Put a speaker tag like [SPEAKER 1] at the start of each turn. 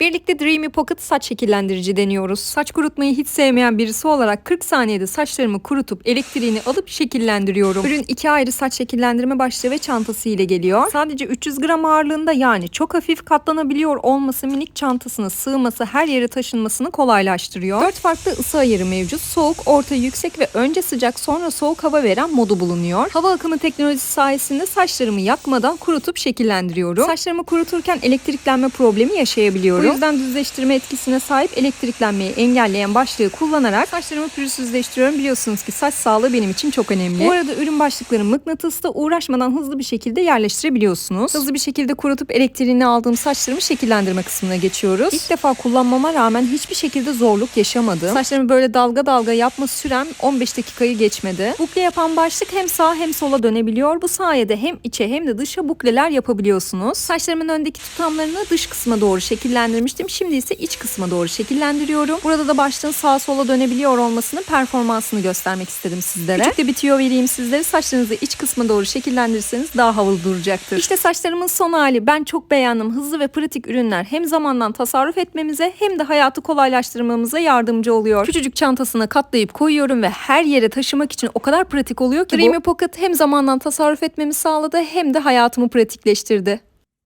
[SPEAKER 1] Birlikte Dreamy Pocket saç şekillendirici deniyoruz. Saç kurutmayı hiç sevmeyen birisi olarak 40 saniyede saçlarımı kurutup elektriğini alıp şekillendiriyorum. Ürün iki ayrı saç şekillendirme başlığı ve çantası ile geliyor. Sadece 300 gram ağırlığında yani çok hafif katlanabiliyor olması minik çantasına sığması her yere taşınmasını kolaylaştırıyor. 4 farklı ısı ayarı mevcut. Soğuk, orta, yüksek ve önce sıcak sonra soğuk hava veren modu bulunuyor. Hava akımı teknolojisi sayesinde saçlarımı yakmadan kurutup şekillendiriyorum. Saçlarımı kuruturken elektriklenme problemi yaşayabiliyorum. Bu yüzden düzleştirme etkisine sahip elektriklenmeyi engelleyen başlığı kullanarak saçlarımı pürüzsüzleştiriyorum. Biliyorsunuz ki saç sağlığı benim için çok önemli. Bu arada ürün başlıkları mıknatısla uğraşmadan hızlı bir şekilde yerleştirebiliyorsunuz. Hızlı bir şekilde kurutup elektriğini aldığım saçlarımı şekillendirme kısmına geçiyoruz. İlk defa kullanmama rağmen hiçbir şekilde zorluk yaşamadım. Saçlarımı böyle dalga dalga yapma sürem 15 dakikayı geçmedi. Bukle yapan başlık hem sağa hem sola dönebiliyor. Bu sayede hem içe hem de dışa bukleler yapabiliyorsunuz. Saçlarımın öndeki tutamlarını dış kısma doğru şekillendirmiştim. Şimdi ise iç kısma doğru şekillendiriyorum. Burada da başlığın sağa sola dönebiliyor olmasının performansını göstermek istedim sizlere. Küçük de bir tüyo vereyim sizlere. Saçlarınızı iç kısma doğru şekillendirirseniz daha havalı duracaktır. İşte saçlarımın son hali. Ben çok beğendim. Hızlı ve pratik ürünler hem zamandan tasarruf etmemize hem de hayatı kolaylaştırmamıza yardımcı oluyor. Küçücük çantasına katlayıp koyuyorum ve her yere taşımak için o kadar pratik oluyor ki Dreamy Pocket hem zamandan tasarruf etmemi sağladı hem de hayatımı pratikleştirdi.